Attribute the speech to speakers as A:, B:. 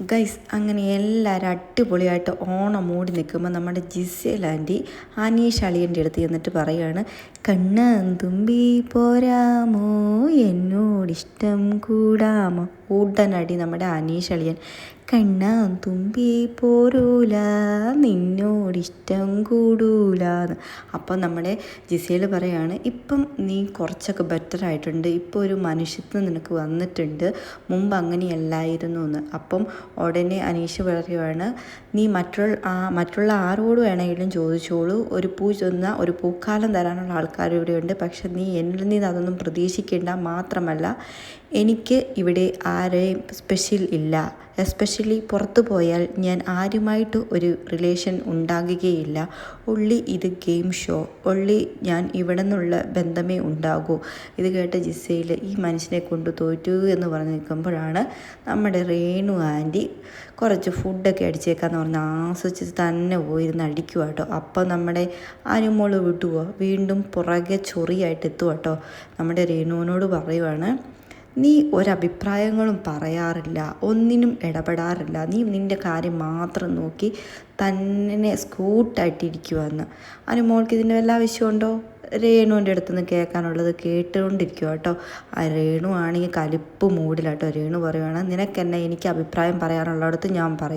A: Guys അങ്ങനെ എല്ലാവരും അടിപൊളിയായിട്ട് ഓണം മൂടി നിൽക്കുമ്പോൾ നമ്മുടെ ജിസേൽ അനീഷ് അളിയന്റെ അടുത്ത് ചെന്നിട്ട് പറയുകയാണ് കണ്ണൻ തുമ്പി പോരാമോ? എന്നോടിഷ്ടം കൂടാമോ? ഉടനടി നമ്മുടെ അനീഷ് അളിയൻ കണ്ണാ തുമ്പി പോരൂല നിന്നോടിഷ്ടം കൂടൂല എന്ന്. അപ്പം നമ്മുടെ ജിസേൽ പറയാണ് ഇപ്പം നീ കുറച്ചൊക്കെ ബെറ്റർ ആയിട്ടുണ്ട്. ഇപ്പോൾ ഒരു മനുഷ്യത്വം നിനക്ക് വന്നിട്ടുണ്ട്. മുമ്പ് അങ്ങനെയല്ലായിരുന്നു എന്ന്. അപ്പം ഉടനെ അനീഷ് പറയുവാണ് നീ മറ്റുള്ള ആ മറ്റുള്ള ആരോട് വേണമെങ്കിലും ചോദിച്ചോളൂ. ഒരു പൂ ചെന്ന ഒരു പൂക്കാലം തരാനുള്ള ആൾക്കാർ ഇവിടെയുണ്ട്. പക്ഷെ നീ എന്നിൽ നിന്ന് അതൊന്നും പ്രതീക്ഷിക്കേണ്ട മാത്രമല്ല. എനിക്ക് ഇവിടെ ആരെയും സ്പെഷ്യൽ ഇല്ല. എസ്പെഷ്യലി പുറത്തു പോയാൽ ഞാൻ ആരുമായിട്ട് ഒരു റിലേഷൻ ഉണ്ടാകുകയില്ല. ഉള്ളി ഇത് ഗെയിം ഷോ ഉള്ളി ഞാൻ ഇവിടെ നിന്നുള്ള ബന്ധമേ ഉണ്ടാകൂ. ഇത് കേട്ട ജിസയിൽ ഈ മനുഷ്യനെ കൊണ്ട് തോറ്റു എന്ന് പറഞ്ഞ് നിൽക്കുമ്പോഴാണ് നമ്മുടെ രേണു ആന്റി കുറച്ച് ഫുഡൊക്കെ അടിച്ചേക്കാന്ന് പറഞ്ഞ് ആസ്വദിച്ച് തന്നെ പോയിരുന്ന് അടിക്കുക കേട്ടോ. അപ്പോൾ നമ്മുടെ അനുമോൾ വിട്ടുവോ? വീണ്ടും പുറകെ ചൊറിയായിട്ട് എത്തുക കേട്ടോ. നമ്മുടെ രേണുവിനോട് പറയുവാണ് നീ ഒരഭിപ്രായങ്ങളും പറയാറില്ല ഒന്നിനും ഇടപെടാറില്ല. നീ നിന്റെ കാര്യം മാത്രം നോക്കി തന്നെ സ്കൂട്ടായിട്ടിരിക്കുവെന്ന്. അനു മോൾക്ക് ഇതിന്റെ വല്ല ആവശ്യമുണ്ടോ? രേണുവിന്റെ അടുത്ത് നിന്ന് കേൾക്കാനുള്ളത് കേട്ടുകൊണ്ടിരിക്കുക കേട്ടോ. ആ രേണു ആണെങ്കിൽ കലിപ്പ് മൂടിലാട്ടോ രേണു പറയുവാണ് നിനക്കെന്നെ എനിക്ക് അഭിപ്രായം പറയാനുള്ളിടത്ത് ഞാൻ പറയും.